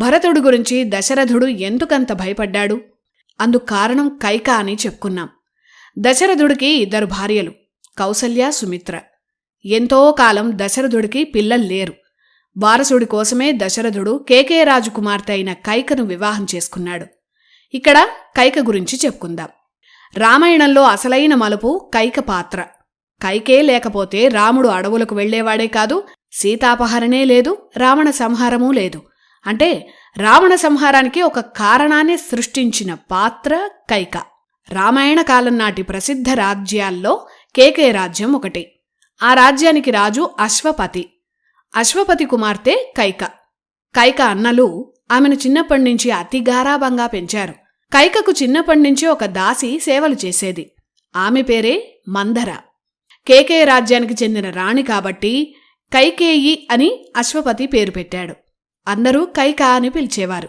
భరతుడు గురించి దశరథుడు ఎందుకంత భయపడ్డాడు? అందుకు కారణం కైక అని చెప్పుకున్నాం. దశరథుడికి ఇద్దరు భార్యలు కౌసల్య సుమిత్ర. ఎంతో కాలం దశరథుడికి పిల్లలు లేరు. వారసుడి కోసమే దశరథుడు కేకే రాజు కుమార్తె అయిన కైకను వివాహం చేసుకున్నాడు. ఇక్కడ కైక గురించి చెప్పుకుందాం. రామాయణంలో అసలైన మలుపు కైక పాత్ర. కైకే లేకపోతే రాముడు అడవులకు వెళ్ళేవాడే కాదు సీతాపహరణే లేదు రావణ సంహారమూ లేదు. అంటే రావణ సంహారానికి ఒక కారణాన్ని సృష్టించిన పాత్ర కైక. రామాయణ కాలం నాటి ప్రసిద్ధ రాజ్యాల్లో కేకే రాజ్యం ఒకటి. ఆ రాజ్యానికి రాజు అశ్వపతి. అశ్వపతి కుమార్తె కైక. కైక అన్నలు ఆమెను చిన్నప్పటి నుంచి అతి గారాభంగా పెంచారు. కైకకు చిన్నప్పటి నుంచి ఒక దాసి సేవలు చేసేది. ఆమె పేరే మందర. కేకే రాజ్యానికి చెందిన రాణి కాబట్టి కైకేయి అని అశ్వపతి పేరు పెట్టాడు. అందరూ కైక అని పిలిచేవారు.